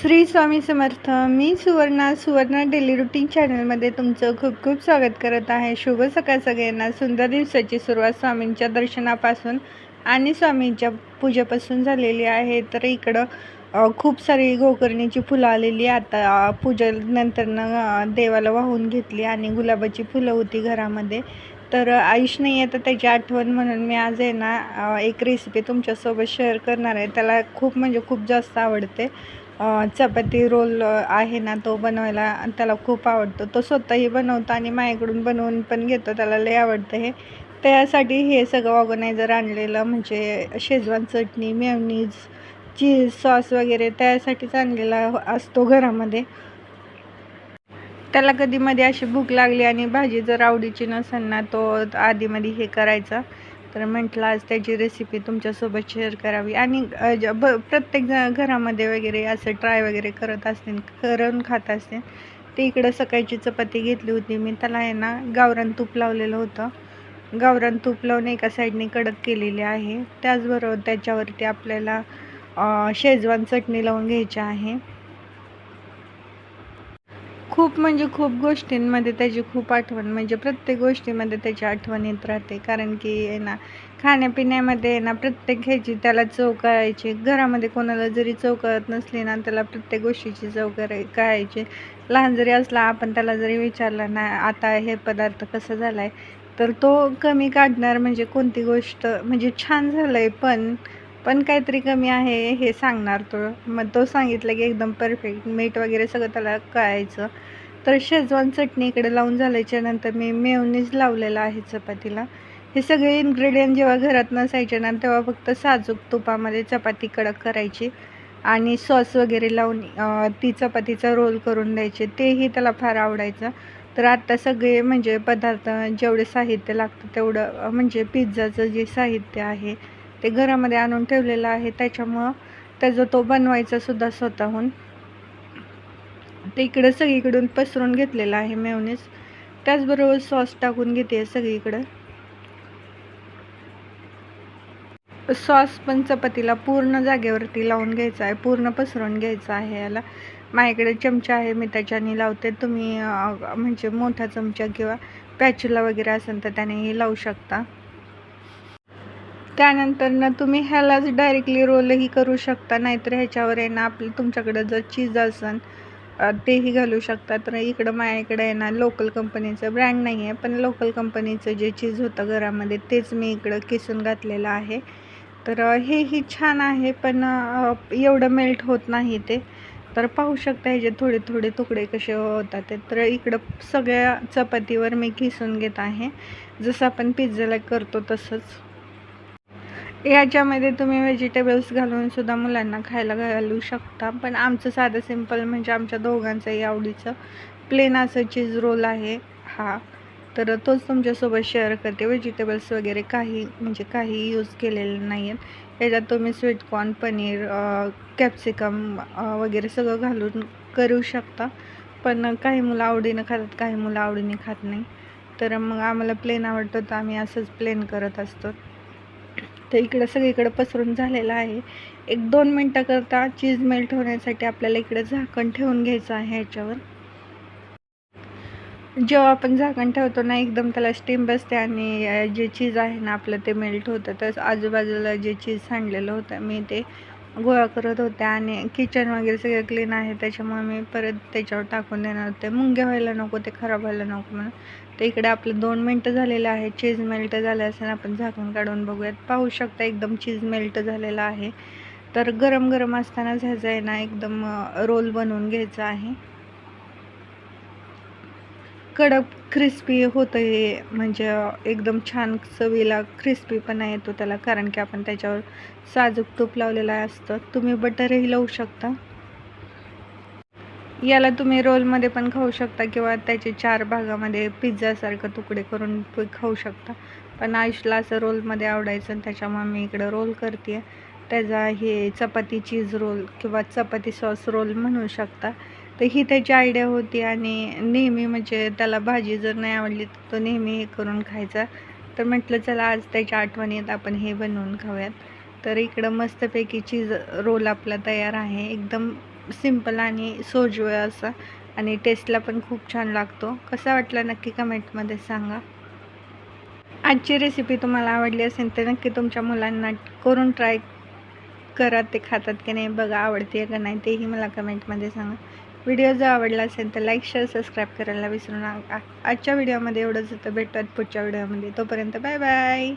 श्री स्वामी समर्थ मी Suvarna Suvarna daily routine चॅनलमध्ये तुमचं खूप खूप स्वागत करत आहे. शुभ सकाळ सगळ्यांना. सुंदर दिवसाची सुरुवात स्वामींच्या दर्शनापासून आणि स्वामींच्या पूजेपासून झालेली आहे. तर इकडं खूप सारी गोकर्णीची फुलं आलेली आता पूजेनंतरनं देवाला वाहून घेतली आणि गुलाबाची फुलं होती घरामध्ये. तर आयुष नाही आहे तर त्याची आठवण म्हणून मी आज आहे ना एक रेसिपी तुमच्यासोबत शेअर करणार आहे. त्याला खूप म्हणजे खूप जास्त आवडते. चपाती रोल आहे ना तो बनवायला त्याला खूप आवडतो. तो स्वतःही बनवतो आणि माझ्याकडून बनवून पण घेतो. त्याला लय आवडतं हे. त्यासाठी हे सगळं ऑर्गनायझर आणलेलं म्हणजे schezwan chutney mayonnaise cheese sauce वगैरे त्यासाठीच आणलेला असतो घरामध्ये. त्याला कधी मध्ये अशी भूक लागली आणि भाजी जर आवडीची नसेल ना तो आधीमध्ये हे करायचा. तर म्हटलं आज त्याची रेसिपी तुमच्यासोबत शेअर करावी. आणि ब प्रत्येक ज- घरामध्ये वगैरे असं ट्राय वगैरे करत असतील करून खात असतील ते इकडं सकाळची चपाती घेतली होती. मी त्याला आहे ना गावरान तूप लावलेलं होतं. गावरान तूप लावून एका साईडने कडक केलेली आहे. त्याचबरोबर त्याच्यावरती आपल्याला शेजवान चटणी लावून घ्यायची आहे. खूप म्हणजे खूप गोष्टींमध्ये त्याची खूप आठवण म्हणजे प्रत्येक गोष्टीमध्ये त्याची आठवण येत राहते. कारण की आहे ना खाण्यापिण्यामध्ये आहे ना प्रत्येक ह्याची त्याला चव कळायची. घरामध्ये कोणाला जरी चव कळत नसली ना त्याला प्रत्येक गोष्टीची चव कराय कळायची. लहान जरी असला आपण त्याला जरी विचारलं ना आता हे पदार्थ कसं झाला आहे तर तो कमी काढणार म्हणजे कोणती गोष्ट म्हणजे छान झालं आहे पण पण काहीतरी कमी आहे हे सांगणार तो. मग तो सांगितलं की एकदम परफेक्ट मीठ वगैरे सगळं त्याला कळायचं. तर शेजवान चटणी इकडे लावून झाल्याच्यानंतर मी मेवनीज लावलेला आहे चपातीला. हे सगळे इन्ग्रेडियंट जेव्हा घरात नसायचे ना तेव्हा फक्त साजूक तुपामध्ये चपाती कडक करायची आणि सॉस वगैरे लावून ती चपातीचा रोल करून द्यायचे. तेही त्याला फार आवडायचं. तर आत्ता सगळे म्हणजे पदार्थ जेवढे साहित्य लागतं तेवढं म्हणजे पिझ्झाचं जे साहित्य आहे ते घरामध्ये आणून ठेवलेलं आहे. त्याच्यामुळं त्याचा तो बनवायचा सुद्धा स्वतःहून. ते इकडं सगळीकडून पसरून घेतलेलं आहे मेवनीस त्याचबरोबर सॉस टाकून घेते सगळीकडं. सॉस पण चपातीला पूर्ण जागेवरती लावून घ्यायचा आहे. पूर्ण पसरून घ्यायचा आहे याला. माझ्याकडे चमचा आहे मी त्याच्याने लावते. तुम्ही म्हणजे मोठा चमचा किंवा पॅचुला वगैरे असेल तर त्यानेही लावू शकता. त्यानंतर ना तुम्ही ह्यालाच डायरेक्टली रोलही करू शकता नाहीतर ह्याच्यावर आहे ना आपलं तुमच्याकडं जर चीज असेल तेही घालू शकता. तर इकडं माझ्याकडे आहे ना लोकल कंपनीचं ब्रँड नाही आहे पण लोकल कंपनीचं जे चीज होतं घरामध्ये तेच मी इकडं किसून घातलेलं आहे. तर हेही छान आहे पण एवढं मेल्ट होत नाही ते. तर पाहू शकता ह्याचे थोडे थोडे तुकडे कसे होतात ते. तर इकडं सगळ्या चपातीवर मी किसून घेत आहे. जसं आपण पिझ्झाला करतो तसंच. याच्यामध्ये तुम्ही व्हेजिटेबल्स घालूनसुद्धा मुलांना खायला घालू शकता. पण आमचं साधं सिंपल म्हणजे आमच्या दोघांचंही आवडीचं प्लेन असं चीज रोल आहे हा. तर तोच तुमच्यासोबत शेअर करते. व्हेजिटेबल्स वगैरे काही म्हणजे काही यूज केलेले नाही आहेत याच्यात तुम्ही स्वीटकॉर्न पनीर कॅप्सिकम वगैरे सगळं घालून करू शकता. पण काही मुलं आवडीनं खातात काही मुलं आवडीने खात नाही. तर मग आम्हाला प्लेन आवडतं तर आम्ही असंच प्लेन करत असतो. तर इकडं सगळीकडे पसरून झालेलं आहे. एक दोन मिनटाकरता चीज मेल्ट होण्यासाठी आपल्याला इकडं झाकण ठेवून घ्यायचं आहे ह्याच्यावर. जेव्हा आपण झाकण ठेवतो ना एकदम त्याला स्टीम बसते आणि जे चीज आहे ना आपलं ते मेल्ट होतं. तर आजूबाजूला जे चीज सांडलेलं होतं मी ते गोळा करत होते आणि किचन वगैरे सगळं क्लीन आहे. त्याच्यामुळे मी परत त्याच्यावर टाकून देणार होते. मुंग्या व्हायला नको ते खराब व्हायला नको म्हणून. तर इकडे आपलं दोन मिनटं झालेलं आहे चीज मेल्ट झालं असेल आपण झाकण काढून बघूयात. पाहू शकता एकदम चीज मेल्ट झालेलं आहे. तर गरम गरम असतानाच ह्याचं आहे ना एकदम रोल बनवून घ्यायचा आहे. कडक क्रिस्पी होतं हे म्हणजे एकदम छान चवीला क्रिस्पीपणा येतो त्याला. कारण की आपण त्याच्यावर साजूक तूप लावलेला असतं. तुम्ही बटरही लावू शकता. याला तुम्ही रोलमध्ये पण खाऊ शकता किंवा त्याचे चार भागामध्ये पिझ्झासारखं तुकडे करून खाऊ शकता. पण आयुषला असं रोलमध्ये आवडायचं आणि त्याच्यामुळे मी इकडं रोल करते त्याचा हे चपाती चीज रोल किंवा चपाती सॉस रोल म्हणू शकता. तर ही त्याची आयडिया होती आणि नेहमी म्हणजे त्याला भाजी जर नाही आवडली तर तो नेहमी हे करून खायचा. तर म्हटलं चला आज त्याच्या आठवणीत आपण हे बनवून खाऊयात. तर इकडं मस्तपैकी चीज रोल आपला तयार आहे. एकदम सिंपल आणि सोजवळ असा आणि टेस्टला पण खूप छान लागतो. कसा वाटला नक्की कमेंटमध्ये सांगा. आजची रेसिपी तुम्हाला आवडली असेल तर नक्की तुमच्या मुलांना करून ट्राय करा. ते खातात की नाही बघा आवडते का नाही तेही मला कमेंटमध्ये सांगा. व्हिडिओ जर आवडला असेल तर लाईक शेअर सबस्क्राईब करायला विसरू नका. आजच्या व्हिडिओमध्ये एवढंच होतं. भेटतात पुढच्या व्हिडिओमध्ये तोपर्यंत बाय बाय